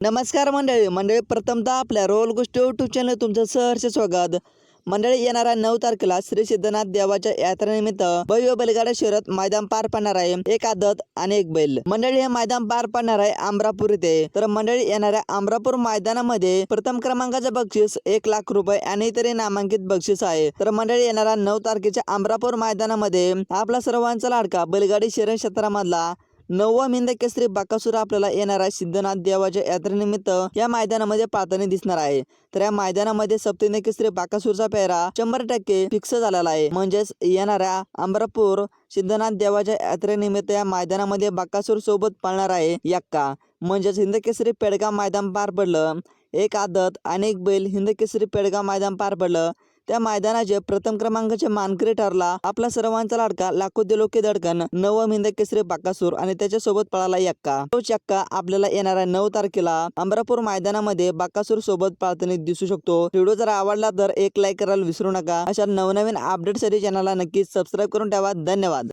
नमस्कार मंडळी. मंडळी प्रथमतः आपल्या रोल गोष्टी यूट्यूब चॅनल तुमचं सहर्ष स्वागत. मंडळी येणाऱ्या नऊ तारखेला श्री सिद्धनाथ देवाच्या यात्रेनिमित्त भव्य बैलगाडा शहरात मैदान पार पडणार आहे. एक आदत आणि एक बैल. मंडळी हे मैदान पार पडणार आहे अमरापूर येथे तर मंडळी येणाऱ्या अमरापूर मैदानामध्ये प्रथम क्रमांकाचे बक्षीस एक लाख रुपये आणि तरी नामांकित बक्षीस आहे. तर मंडळी येणाऱ्या नऊ तारखेच्या अमरापूर मैदानामध्ये आपला सर्वांचा लाडका बैलगाडी शहर क्षेत्रामधला नववा मिंद केसरी बाकासूर आपल्याला आहे. सिद्धनाथ देवाच्या यात्रेनिमित्त या मैदानामध्ये पाहताना दिसणार आहे. तर या मैदानामध्ये सप्तहिंद केसरी बाकासूरचा पेहरा शंभर टक्के फिक्स झालेला आहे. म्हणजेच येणाऱ्या अमरापूर सिद्धनाथ देवाच्या यात्रेनिमित्त या मैदानामध्ये बाकासूर सोबत पळणार आहे यक्का. म्हणजेच हिंदकेसरी पेडगाव मैदान पार पडलं. एक आदत अनेक बैल हिंदकेसरी पेडगाव मैदान पार पडलं. त्या मैदानाचे प्रथम क्रमांकाचे मानकरी ठरला. आपला सर्वांचा लाडका लाखो दिलोके दडकन नवम हिंद केसरी बाकासूर आणि त्याच्यासोबत पळाला यक्का. तो चक्का आपल्याला येणाऱ्या नऊ तारखेला. अमरापूर मैदानामध्ये बाकासूर सोबत पळताना दिसू शकतो. व्हिडिओ जर आवडला तर एक लाईक करायला विसरू नका. अशा नवनवीन अपडेटसाठी चॅनलला नक्कीच सबस्क्राईब करून ठेवा. धन्यवाद.